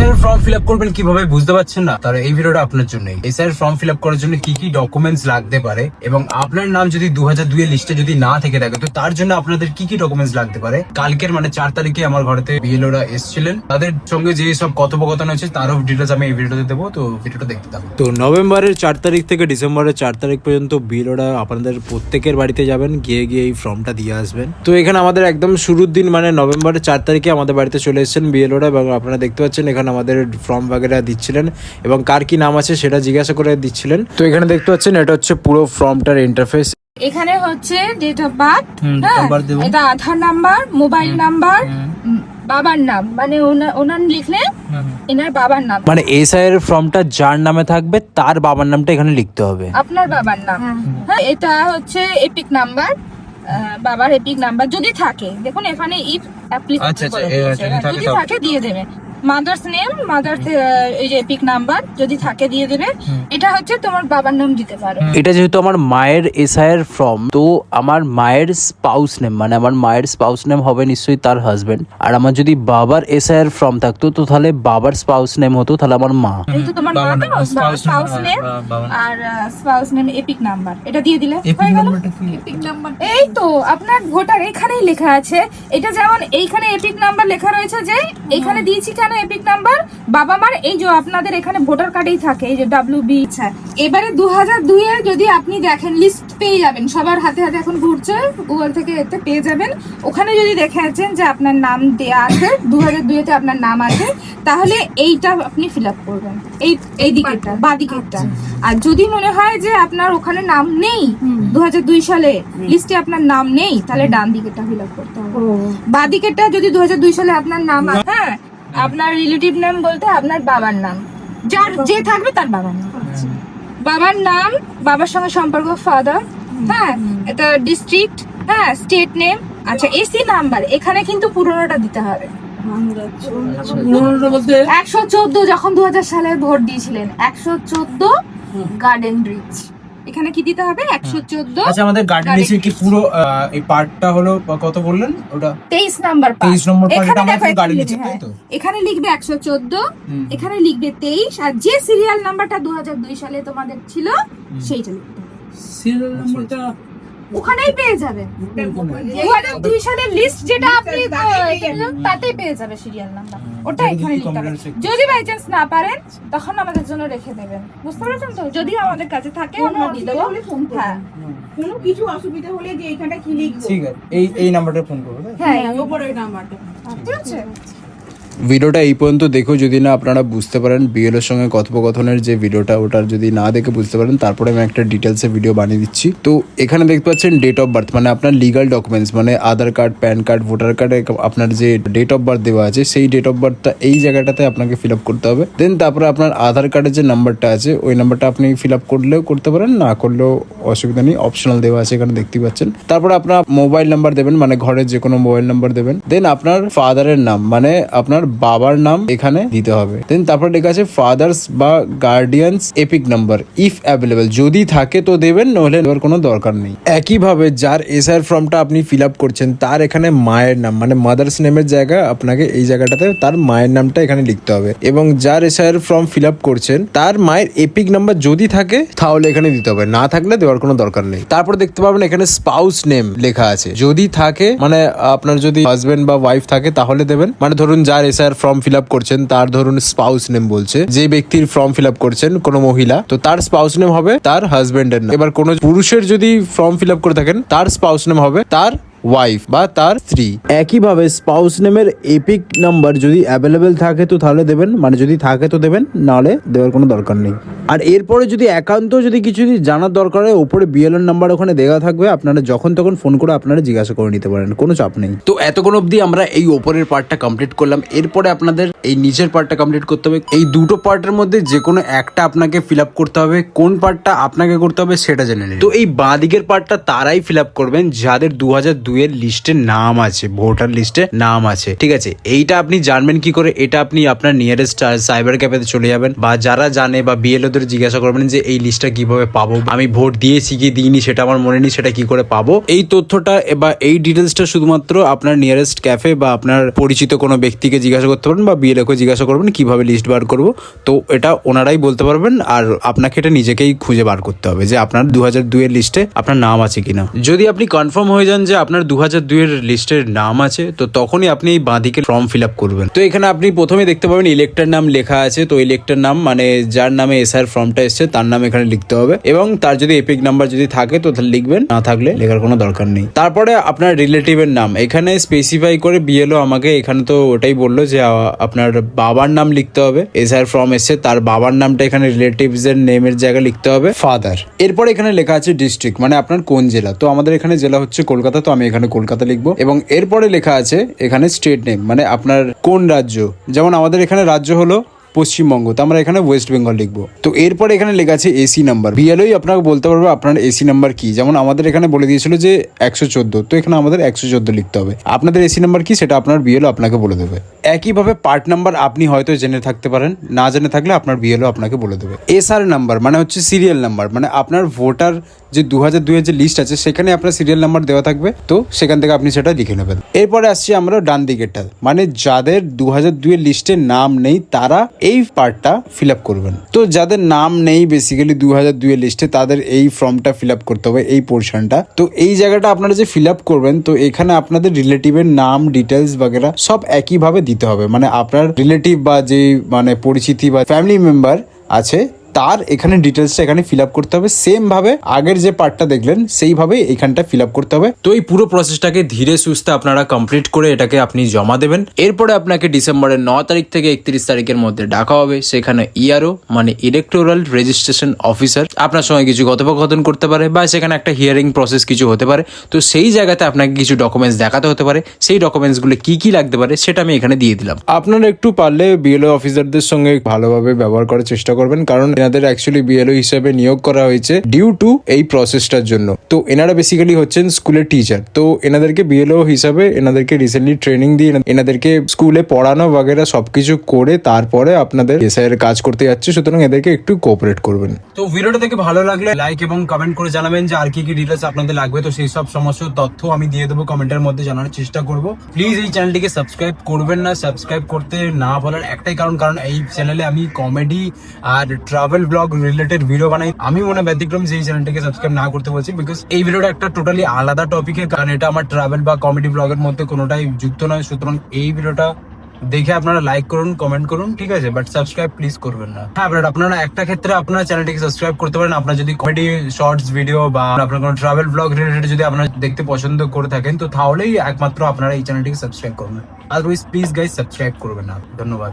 SIR form fill up করবেন কীভাবে বুঝতে পারছেন না? তাহলে এই ভিডিওটা আপনার জন্য এসআইআর ফর্ম ফিল আপ করার জন্য কি কি ডকুমেন্টস লাগতে পারে? এবং আপনার নাম যদি দু হাজার দুই লিস্টে যদি না থেকে থাকে, তো তার জন্য আপনাদের কি কি ডকুমেন্টস লাগতে পারে? কালকের মানে চার তারিখে আমার ঘরেতে বিএলওরা এসেছিলেন। তাদের সঙ্গে যে সব কথোপকথন হয়েছে তারও ডিটেলস আমি এই ভিডিওতে দেবো। তো ভিডিওটা দেখতে থাকুন। তো নভেম্বরের চার তারিখ থেকে ডিসেম্বরের চার তারিখ পর্যন্ত বিএলওরা আপনাদের প্রত্যেকের বাড়িতে যাবেন, গিয়ে গিয়ে এই ফর্মটা দিয়ে আসবেন। তো এখানে আমাদের একদম শুরুর দিন মানে নভেম্বরের চার তারিখে আমাদের বাড়িতে চলে এসেছেন বিএলওরা এবং আপনারা দেখতে পাচ্ছেন এখানে আমাদের ফর্ম বাগেরা দিচ্ছিলেন এবং কার কি নাম আছে সেটা জিজ্ঞাসা করে দিচ্ছিলেন। তো এখানে দেখতে পাচ্ছেন এটা হচ্ছে পুরো ফর্মটার ইন্টারফেস এখানে হচ্ছে ডেট অফ বার্থ। এটা আধার নাম্বার মোবাইল নাম্বার বাবার নাম মানে ওনার লিখলে এনার বাবার নাম। মানে এসআই এর ফর্মটা যার নামে থাকবে তার বাবার নামটা এখানে লিখতে হবে। আপনার বাবার নাম। হ্যাঁ এটা হচ্ছে এপিক নাম্বার বাবার এপিক নাম্বার যদি থাকে দেখুন এখানে ইফ আচ্ছা, আচ্ছা, এ, যদি থাকে। থাকে দিয়ে দেবে। মাদার্স নেম মাদার এই যে এপিক নাম্বার যদি থাকে দিয়ে দেবে এটা হচ্ছে তোমার বাবার নাম দিতে পারো। এটা যেহেতু আমার মায়ের এসআইয়ের ফর্ম তো আমার মায়ের স্পাউস নেম মানে আমার মায়ের স্পাউস নেম হবে নিশ্চয়ই তার হাজবেন্ড আর আমার যদি বাবার এসআইয়ের ফর্ম থাকতো তো তাহলে বাবার স্পাউস নেম হতো তাহলে আমার মা। যেহেতু তোমার মা তো স্পাউস নেম আর স্পাউস নেম এপিক নাম্বার এটা দিয়ে দিলে হয়ে গেল? এপিক নাম্বার এই তো আপনার ভোটার এখানেই লেখা আছে। এটা যেমন এইখানে এপিক নাম্বার লেখা রয়েছে যে এখানে দিয়েছি কেন? এপিক নাম্বার বাবা মার এই যে আপনাদের এখানে ভোটার কার্ডেই থাকে এই যে ডাব্লিউ বি এবারে দু হাজার দুই এর যদি আপনি দেখেন লিস্ট পেয়ে যাবেন। সবার হাতে হাতে এখন ঘুরছে গুগল থেকে এতে পেয়ে যাবেন। ওখানে যদি দেখে আছেন যে আপনার নাম দেয়া আছে দু হাজার দুইতে আপনার নাম আছে তাহলে এইটা আপনি ফিল আপ করবেন। এই এই দিকেরটা বা দিকেরটা আর যদি মনে হয় যে আপনার ওখানে নাম নেই দু হাজার দুই সালে লিস্টে আপনার নাম নেই তাহলে ডান দিকেরটা ফিল আপ করতে হবে। বা দিকেরটা যদি দু হাজার দুই সালে আপনার নাম আছে হ্যাঁ আপনার রিলেটিভ নাম বলতে আপনার বাবার নাম। যার যে থাকবে তার বাবার নাম। বাবার নাম বাবার সঙ্গে সম্পর্ক ফাদার হ্যাঁ এটা ডিস্ট্রিক্ট হ্যাঁ স্টেট নেম আচ্ছা এসি নাম্বার এখানে কিন্তু পুরোনোটা দিতে হবে। একশো চোদ্দ যখন দু হাজার সালে ভোট দিয়েছিলেন একশো চোদ্দ গার্ডেন রিচ এখানে কি দিতে হবে? একশো চোদ্দ আচ্ছা আমাদের গার্ডেন এসে কি পুরো আহ, এই পার্টটা হলো কত বললেন ওটা? তেইশ নাম্বার 23 নম্বর এখানে দেখো এখানে লিখবে, তাই তো? হ্যাঁ। এখানে লিখবে একশো চোদ্দ এখানে লিখবে তেইশ আর যে সিরিয়াল নাম্বারটা দু দুই সালে তোমাদের ছিল সেইটা লিখবে সিরিয়াল নাম্বারটা ওখানেই পেয়ে যাবেন। দু হাজার দুই সালের লিস্ট যেটা আপনি তাতেই পেয়ে যাবে সিরিয়াল নাম্বার ওটা এখানে লিখতে হবে যদি বাই চান্স না পারেন তখন আমাদের জন্য রেখে দেবেন। বুঝতে পারছেন তো? যদি আমাদের কাছে থাকে আমরা দিয়ে দেবো। হ্যাঁ। কোনো কিছু অসুবিধা হলে যে এখানটা কি লিখব? ঠিক আছে এই এই নাম্বারটা ফোন করব হ্যাঁ। ওপরে ওই নাম্বারটা ঠিক আছে। ভিডিওটা এই পর্যন্ত দেখো। যদি না, আপনারা বুঝতে পারেন বিএলের সঙ্গে কথোপকথনের যে ভিডিওটা, ওটার যদি না দেখে বুঝতে পারেন, তারপরে আমি একটা ডিটেলসে ভিডিও বানিয়ে দিচ্ছি। তো এখানে দেখতে পাচ্ছেন ডেট অফ বার্থ মানে আপনার লিগাল ডকুমেন্টস মানে Aadhaar card PAN card voter কার্ডে আপনার যে ডেট অফ বার্থ দেওয়া আছে, সেই ডেট অফ বার্থটা এই জায়গাটাতে আপনাকে ফিল আপ করতে হবে। দেন তারপরে আপনার আধার কার্ডের যে নাম্বারটা আছে, ওই নাম্বারটা আপনি ফিল আপ করলেও করতে পারেন, না করলেও অসুবিধা নেই অপশনাল দেওয়া আছে এখানে দেখতেই পাচ্ছেন। তারপরে আপনার মোবাইল নাম্বার দেবেন মানে ঘরের যে কোনো মোবাইল নাম্বার দেবেন। দেন আপনার ফাদারের নাম মানে আপনার বাবার নাম এখানে দিতে হবে। দেন তারপরে লেখা আছে ফাদার্স বা guardian's EPIC number if available যদি থাকে তো দেবেন, নহলে দেওয়ার কোনো দরকার নেই। একইভাবে যার এসআর ফর্মটা আপনি ফিল আপ করছেন, তার এখানে মায়ের নাম মানে মাদার্স নেমের জায়গায় আপনাকে এই জায়গাটাতে তার মায়ের নামটা এখানে লিখতে হবে। এবং যার এসআর ফর্ম ফিল আপ করছেন, তার মায়ের এপিক নাম্বার যদি থাকে, তাহলে এখানে দিতে হবে। না থাকলে দেওয়ার কোনো দরকার নেই। তারপর দেখতে পাবেন এখানে স্পাউস নেম লেখা আছে। যদি থাকে মানে আপনার যদি হাজবেন্ড বা ওয়াইফ থাকে, তাহলে দেবেন। মানে ধরুন যার এসআর ফর্ম ফিল আপ করছেন, তার ধরুন স্পাউস নেম বলছে, যে ব্যক্তির ফর্ম ফিল আপ করছেন কোনো মহিলা, তো তার স্পাউস নেম হবে তার হাজবেন্ডের নাম এবার কোনো পুরুষের যদি ফর্ম ফিল আপ করে থাকেন, তার স্পাউস নেম হবে তার ওয়াইফ বা তার স্ত্রী। একইভাবে স্পাউস নেমের এপিক নাম্বার যদি অ্যাভেলেবেল থাকে তো তাহলে দেবেন মানে যদি থাকে তো দেবেন নাহলে দেওয়ার কোনো দরকার নেই। আর এরপরে যদি একান্ত যদি কিছু যদি জানার দরকার হয় উপরে বিএলএন নাম্বার ওখানে দেওয়া থাকবে আপনারা যখন তখন ফোন করে আপনারা জিজ্ঞাসা করে নিতে পারেন কোনো চাপ নেই। তো এতক্ষণ অবধি আমরা এই ওপরের পার্টটা কমপ্লিট করলাম। এরপরে আপনাদের এই নিচের পার্টটা কমপ্লিট করতে হবে। এই দুটো পার্টের মধ্যে যে কোনো একটা আপনাকে ফিল আপ করতে হবে। কোন পার্টটা আপনাকে করতে হবে সেটা জেনে নিন। তো এই বাঁ দিকের পার্টটা তারাই ফিল আপ করবেন যাদের দু হাজার দুইয়ের লিস্টে নাম আছে, ভোটার লিস্টে নাম আছে, ঠিক আছে? এইটা আপনি জানবেন কি করে? এটা আপনি আপনার নিয়ারেস্ট সাইবার ক্যাফেতে চলে যাবেন বা যারা জানে বা বিএলওদের জিজ্ঞাসা করবেন যে এই লিস্টটা কীভাবে পাবো? আমি ভোট দিয়েছি কি দিইনি, সেটা আমার মনে নেই, সেটা কি করে পাবো? এই তথ্যটা বা এই ডিটেলসটা শুধুমাত্র আপনার নিয়ারেস্ট ক্যাফে বা আপনার পরিচিত কোনো ব্যক্তিকে জিজ্ঞাসা করতে পারবেন বা বিএলওকে জিজ্ঞাসা করবেন কীভাবে লিস্ট বার করব। তো এটা ওনারাই বলতে পারবেন আর আপনাকে এটা নিজেকেই খুঁজে বার করতে হবে যে আপনার দু হাজার দুইয়ের লিস্টে আপনার নাম আছে কিনা। যদি আপনি কনফার্ম হয়ে যান যে আপনার দু হাজার দুইয়ের লিস্টের নাম আছে, তো তখনই আপনি এই বাঁদিকে ফর্ম ফিল আপ করবেন। তো এখানে আপনি প্রথমে দেখতে পাবেন ইলেক্টর নাম লেখা আছে, তো ইলেক্টর নাম মানে যার নামে এসআর ফর্মটা এসছে, তার নাম এখানে লিখতে হবে এবং তার যদি এপিক নাম্বার যদি থাকে, তো লিখবেন, না থাকলে লেখার কোনো দরকার নেই। তারপরে আপনার রিলেটিভের নাম, এখানে স্পেসিফাই করে বিএলও আমাকে এখানে তো ওটাই বলল যে আপনার বাবার নাম লিখতে হবে এসআর ফর্ম এসছে, তার বাবার নামটা এখানে রিলেটিভস এর নেমের জায়গায় লিখতে হবে ফাদার এরপর এখানে লেখা আছে ডিস্ট্রিক্ট মানে আপনার কোন জেলা, তো আমাদের এখানে জেলা হচ্ছে কলকাতা, তো আমি এখানে কলকাতা লিখব। এবং এরপরে লেখা আছে এখানে স্টেট নেম মানে আপনার কোন রাজ্য। যেমন আমাদের এখানে রাজ্য হলো পশ্চিমবঙ্গ, তো আমরা এখানে ওয়েস্ট বেঙ্গল লিখব। তো এরপরে এখানে লেখা আছে এসি নাম্বার বিএলওই আপনাকে বলতে পারবে আপনার এসি নাম্বার কি। যেমন আমাদের এখানে বলে দিয়েছিল যে একশো চোদ্দ, তো এখানে আমাদের একশো চোদ্দ লিখতে হবে। আপনাদের এসি নাম্বার কি? সেটা আপনার বিএলও আপনাকে বলে দেবে। একইভাবে পার্ট নাম্বার আপনি হয়তো জেনে থাকতে পারেন, না জেনে থাকলে আপনার বিএলও আপনাকে বলে দেবে। এসআর নাম্বার মানে হচ্ছে সিরিয়াল নাম্বার মানে আপনার ভোটার যে দু হাজার দুইয়ের যে লিস্ট আছে, সেখানে আপনার সিরিয়াল নাম্বার দেওয়া থাকবে। তো সেখান থেকে আপনি সেটা লিখে নেবেন। এরপরে আসছি আমরা ডান দিকেরটা মানে যাদের দু হাজার দুইয়ের লিস্টে নাম নেই, তারা এই পার্টটা ফিল আপ করবেন। তো যাদের নাম নেই বেসিক্যালি দু হাজার দুইয়ের লিস্টে তাদের এই ফর্মটা ফিল আপ করতে হবে, এই পোর্শনটা তো এই জায়গাটা আপনারা যে ফিল আপ করবেন, তো এখানে আপনাদের রিলেটিভের নাম ডিটেলস বাগেরা সব একইভাবে দিতে হবে। মানে আপনার রিলেটিভ বা যে মানে পরিচিতি বা ফ্যামিলি মেম্বার আছে তার এখানে ডিটেলসটা এখানে ফিল আপ করতে হবে। সেম ভাবে আগের যে পার্টটা দেখলেন সেইভাবে এখানটা ফিল আপ করতে হবে। তো এই পুরো প্রসেসটাকে ধীরে সুস্থে আপনারা কমপ্লিট করে এটাকে আপনি জমা দেবেন। এরপরে আপনাকে ডিসেম্বরের ন তারিখ থেকে একত্রিশ তারিখের মধ্যে ডাকা হবে। সেখানে ইআরও মানে ইলেকটোরাল রেজিস্ট্রেশন অফিসার আপনার সঙ্গে কিছু কথোপকথন করতে পারে বা সেখানে একটা হিয়ারিং প্রসেস কিছু হতে পারে। তো সেই জায়গাতে আপনাকে কিছু ডকুমেন্টস দেখাতে হতে পারে। সেই ডকুমেন্টসগুলো কি কি লাগতে পারে সেটা আমি এখানে দিয়ে দিলাম। আপনারা একটু পারলে বিএলও অফিসারদের সঙ্গে ভালোভাবে ব্যবহার করার চেষ্টা করবেন। কারণ এনাদের অ্যাকচুয়ালি বিএলও হিসেবে নিয়োগ করা হয়েছে ডিউ টু এই প্রসেসটার জন্য। তো এনারা বেসিক্যালি হচ্ছেন স্কুলের টিচার তো এনাদেরকে বিএলও হিসাবে এনাদেরকে রিসেন্টলি ট্রেনিং দিয়ে এনাদেরকে স্কুলে পড়ানো বাগেরা সবকিছু করে তারপরে আপনাদের এসআই এর কাজ করতে যাচ্ছে। সুতরাং এদেরকে একটু কোঅপারেট করবেন। তো ভিডিওটা দেখে ভালো লাগলে লাইক এবং কমেন্ট করে জানাবেন যে আর কি কি ডিটেলস আপনাদের লাগবে। তো সেই সব সমস্ত তথ্য আমি দিয়ে দেবো কমেন্টের মধ্যে জানানোর চেষ্টা করব। প্লিজ এই চ্যানেলটিকে সাবস্ক্রাইব করবেন না। সাবস্ক্রাইব করতে না বলার একটাই কারণ কারণ এই চ্যানেলে আমি কমেডি আর ট্রাভেল ব্লগ রিলেটেড ভিডিও বানাই। আমি মনে ব্যতিক্রম সেই চ্যানেলটিকে সাবস্ক্রাইব না করতে বলছি বিকজ এই ভিডিওটা একটা টোটালি আলাদা টপিকে কারণ এটা আমার ট্রাভেল বা কমেডি ব্লগের মধ্যে কোনোটাই যুক্ত নয়। সুতরাং এই ভিডিওটা দেখে আপনারা লাইক করুন কমেন্ট করুন, ঠিক আছে? বাট সাবস্ক্রাইব প্লিজ করবেন না। হ্যাঁ আপনারা আপনারা একটা ক্ষেত্রে আপনার চ্যানেলটিকে সাবস্ক্রাইব করতে পারেন। আপনার যদি কমেডি শর্টস ভিডিও বা আপনার কোনো ট্রাভেল ব্লগ রিলেটেড যদি আপনারা দেখতে পছন্দ করে থাকেন, তো তাহলেই একমাত্র আপনারা এই চ্যানেলটিকে সাবস্ক্রাইব করবেন। আদারওয়াইজ প্লিজ গাইজ সাবস্ক্রাইব করবেন না। ধন্যবাদ।